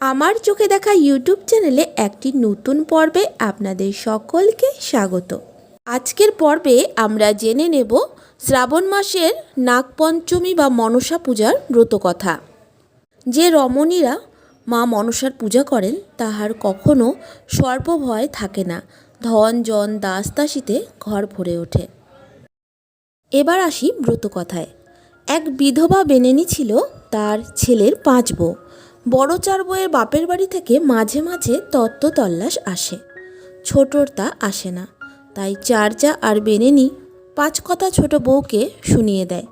আমার চোখে দেখা ইউটিউব চ্যানেলে একটি নতুন পর্বে আপনাদের সকলকে স্বাগত। আজকের পর্বে আমরা জেনে নেব শ্রাবণ মাসের নাগপঞ্চমী বা মনসা পূজার ব্রতকথা। যে রমণীরা মা মনসার পূজা করেন তাহার কখনো স্বল্প ভয় থাকে না, ধন, জন, দাস, দাসীতে ঘর ভরে ওঠে। এবার আসি ব্রতকথায়। এক বিধবা বেনেনি ছিল তার ছেলের পাঁচ বউ। বড় চার বউয়ের বাপের বাড়ি থেকে মাঝে মাঝে তত্ত্ব তল্লাশ আসে। ছোটর তা আসে না। তাই চারজা আর বেনেনি পাঁচ কথা ছোট বউকে শুনিয়ে দেয়।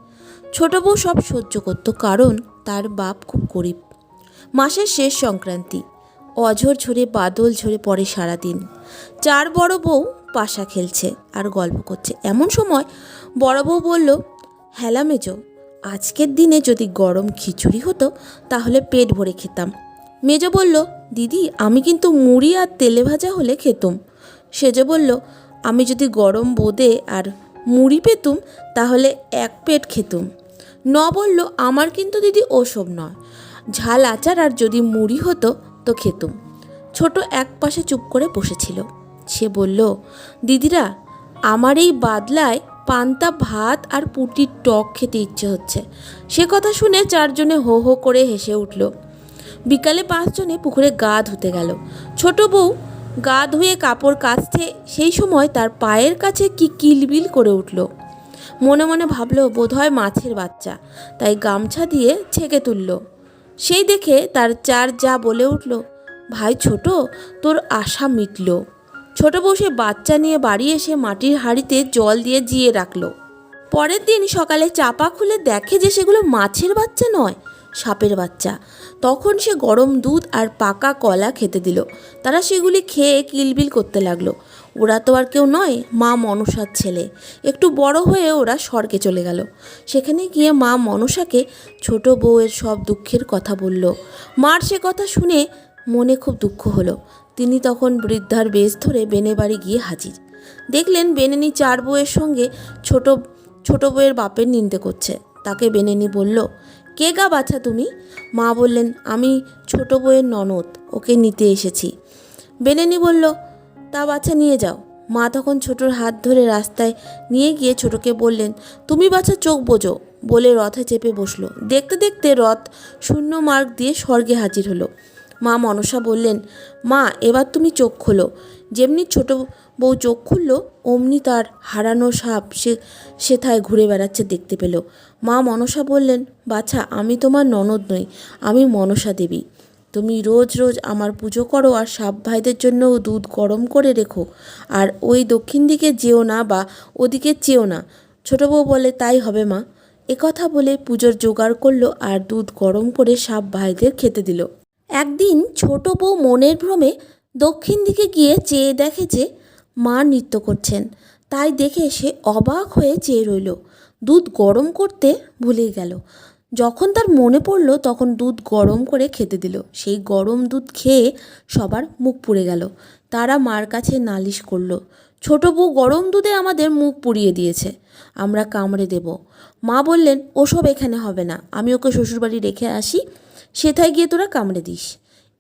ছোট বউ সব সহ্য করত, কারণ তার বাপ খুব গরিব। মাসের শেষ সংক্রান্তি। অঝর ঝরে, বাদল ঝরে পড়ে সারাদিন। চার বড় বউ পাশা খেলছে আর গল্প করছে। এমন সময় বড় বউ বলল, হেলা মেজো আজকের দিনে যদি গরম খিচুড়ি হতো, তাহলে পেট ভরে খেতাম। মেজো বলল, দিদি, আমি কিন্তু মুড়ি আর তেলে ভাজা হলে খেতুম। সেজো বলল, আমি যদি গরম বোঁদে আর মুড়ি পেতুম, তাহলে এক পেট খেতুম। ন বলল, আমার কিন্তু দিদি ওসব নয়। ঝাল আচার আর যদি মুড়ি হতো, তো খেতুম। ছোট এক পাশে চুপ করে বসেছিল। সে বলল, দিদিরা, আমার এই বাদলায় পান্তা, ভাত আর পুটির টক খেতে ইচ্ছে হচ্ছে। সে কথা শুনে চারজনে হো হো করে হেসে উঠল। বিকালে পাঁচজনে পুকুরে গা ধুতে গেল। ছোট বউ গা ধুয়ে কাপড় কাচতে সেই সময় তার পায়ের কাছে কি কিলবিল করে উঠল। মনে মনে ভাবলো, বোধহয় মাছের বাচ্চা। তাই গামছা দিয়ে ছেঁকে তুলল। সেই দেখে তার চার যা বলে উঠল, ভাই ছোট, তোর আশা মিটল। ছোট বউ সে বাচ্চা নিয়ে বাড়ি এসে মাটির হাঁড়িতে জল দিয়ে জিয়ে রাখল। পরের দিন সকালে চাপা খুলে দেখে যে সেগুলো মাছের বাচ্চা নয়, সাপের বাচ্চা। তখন সে গরম দুধ আর পাকা কলা খেতে দিল। তারা সেগুলি খেয়ে কিলবিল করতে লাগল। ওরা তো আর কেউ নয়, মা মনসার ছেলে। একটু বড় হয়ে ওরা স্বর্গে চলে গেল। সেখানে গিয়ে মা মনসাকে ছোট বউয়ের সব দুঃখের কথা বলল। মার সে কথা শুনে মনে খুব দুঃখ হলো। তিনি তখন বৃদ্ধার বেশ ধরে বেনে বাড়ি গিয়ে হাজির। দেখলেন বেনেনি চার বউয়ের সঙ্গে ছোট ছোট বউয়ের বাপের নিন্দে করছে। তাকে বেনেনি বলল, কে গা বাছা তুমি? মা বললেন, আমি ছোট বউয়ের ননদ, ওকে নিতে এসেছি। বেনেনি বলল, তা বাছা নিয়ে যাও। মা তখন ছোটর হাত ধরে রাস্তায় নিয়ে গিয়ে ছোটকে বললেন, তুমি বাছা চোখ বোঝো। বলে রথে চেপে বসল। দেখতে দেখতে রথ শূন্য মার্গ দিয়ে স্বর্গে হাজির হলো। মা মনসা বললেন, মা, এবার তুমি চোখ খোলো। যেমনি ছোট বউ চোখ খুলল, অমনি তার হারানো সাপ সে সেথায় ঘুরে বেড়াচ্ছে দেখতে পেল। মা মনসা বললেন, বাছা, আমি তোমার ননদ নই, আমি মনসা দেবী। তুমি রোজ রোজ আমার পুজো করো আর সাপ ভাইদের জন্য দুধ গরম করে রেখো। আর ওই দক্ষিণ দিকে যেও না বা ওদিকে চেও না ছোট বউ বলে, তাই হবে মা একথা বলে পুজোর জোগাড় করল আর দুধ গরম করে সাপ ভাইদের খেতে দিল। একদিন ছোট বউ মনের ভ্রমে দক্ষিণ দিকে গিয়ে চেয়ে দেখে যে মা নৃত্য করছেন। তাই দেখে সে অবাক হয়ে চেয়ে রইল। দুধ গরম করতে ভুলে গেল। যখন তার মনে পড়ল তখন দুধ গরম করে খেতে দিল। সেই গরম দুধ খেয়ে সবার মুখ পুড়ে গেল। তারা মার কাছে নালিশ করল, ছোট বউ, গরম দুধে আমাদের মুখ পুড়িয়ে দিয়েছে। আমরা কামড়ে দেব। মা বললেন, ওসব এখানে হবে না। আমি ওকে শ্বশুরবাড়ি রেখে আসি। সেথায় গিয়ে তোরা কামড়ে দিস।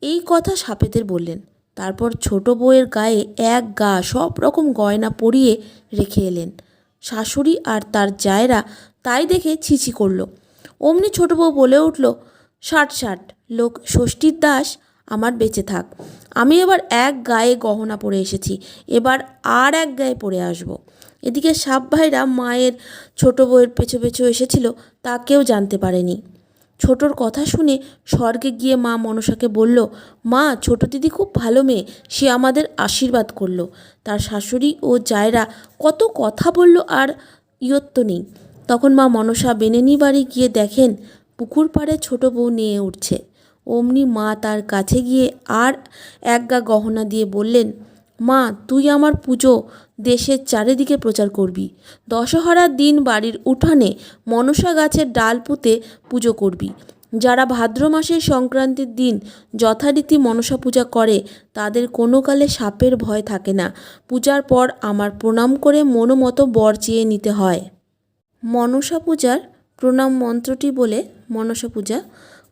এই কথা সাপেদের বললেন। তারপর ছোট বউয়ের গায়ে এক গা সব রকম গয়না পরিয়ে রেখে এলেন। শাশুড়ি আর তার জায়রা তাই দেখে ছিছি করল। অমনি ছোট বউ বলে উঠল, ষাট ষাট, লোক ষষ্ঠীর দাস, আমার বেঁচে থাক। আমি এবার এক গায়ে গহনা পরে এসেছি, এবার আর এক গায়ে পরে আসব। এদিকে সাপ ভাইরা মায়ের ছোট বউয়ের পেছু পেছু এসেছিল, তা কেউ জানতে পারেনি। ছোটর কথা শুনে স্বর্গে গিয়ে মা মনসাকে বলল, মা, ছোট দিদি খুব ভালো মেয়ে। সে আমাদের আশীর্বাদ করল। তার শাশুড়ি ও জায়রা কত কথা বলল আর ইয়ত্ত নেই তখন মা মনসা বেনেনি বাড়ি গিয়ে দেখেন পুকুর পাড়ে ছোট বউ নিয়ে উঠছে। অমনি মা তার কাছে গিয়ে আর এক গা গহনা দিয়ে বললেন, মা, তুই আমার পুজো দেশের চারিদিকে প্রচার করবি। দশহরার দিন বাড়ির উঠানে মনসা গাছের ডাল পুঁতে পুজো করবি। যারা ভাদ্র মাসের সংক্রান্তির দিন যথারীতি মনসা পূজা করে, তাদের কোনো কালে সাপের ভয় থাকে না। পূজার পর আমার প্রণাম করে মনোমতো বর চেয়ে নিতে হয়। মনসা পূজার প্রণাম মন্ত্রটি বলে মনসা পূজা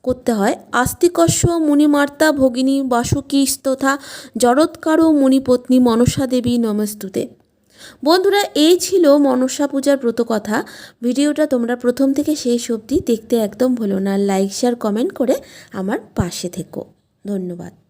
করতে হয়। আস্তিকস্য মুনিমার্তা ভগিনী বাসুকী স্তথা জরৎকারো মুনিপত্নী মনসা দেবী নমস্তুতে। বন্ধুরা, এই ছিল মনসা পূজার ব্রতকথা ভিডিওটা তোমরা প্রথম থেকে শেষ অবধি দেখতে একদম ভুলো না। লাইক, শেয়ার, কমেন্ট করে আমার পাশে থেকো। ধন্যবাদ।